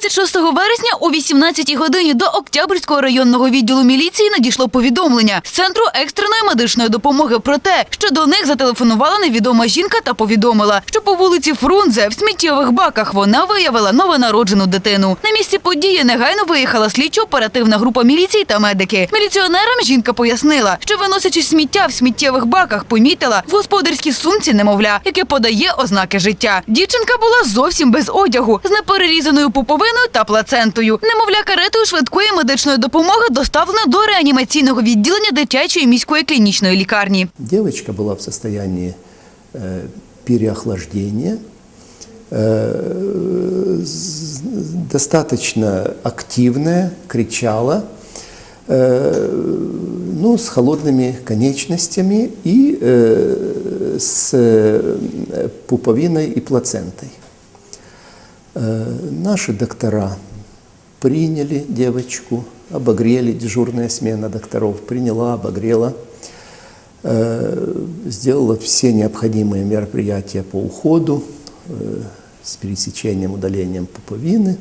26 вересня о 18 годині до Октябрьського районного відділу міліції надійшло повідомлення з центру екстреної медичної допомоги про те, що до них зателефонувала невідома жінка та повідомила, що по вулиці Фрунзе в сміттєвих баках вона виявила новонароджену дитину. На місці події негайно виїхала слідчо-оперативна група міліції та медики. Міліціонерам жінка пояснила, що виносячи сміття в сміттєвих баках, помітила в господарській сумці немовля, яке подає ознаки життя. Дівчинка була зовсім без одягу, з неперерізаною пуповиною та плацентою. Немовля каретою швидкої медичної допомоги доставлено до реанімаційного відділення дитячої міської клінічної лікарні. Девочка была в состоянии э, переохлаждения, э, з- достаточно активная, кричала, э, ну, с холодными конечностями и э, с э, пуповиной и плацентой. Э, Наши доктора приняли девочку, обогрели, дежурная смена докторов приняла, обогрела, э, сделала все необходимые мероприятия по уходу э, с пересечением, удалением пуповины.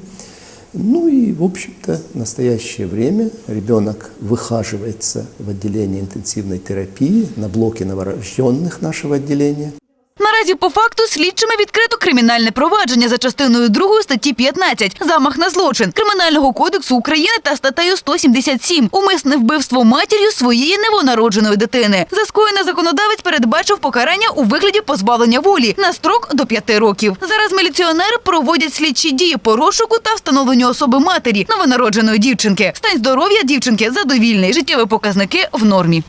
Ну и, в общем-то, в настоящее время ребенок выхаживается в отделении интенсивной терапии на блоке новорожденных нашего отделения. Наразі по факту слідчими відкрито кримінальне провадження за частиною 2 статті 15 «Замах на злочин» Кримінального кодексу України та статтею 177 «Умисне вбивство матір'ю своєї новонародженої дитини». За скоєне законодавець передбачив покарання у вигляді позбавлення волі на строк до 5 років. Зараз міліціонери проводять слідчі дії по розшуку та встановленню особи матері новонародженої дівчинки. Стан здоров'я дівчинки задовільний, життєві показники в нормі.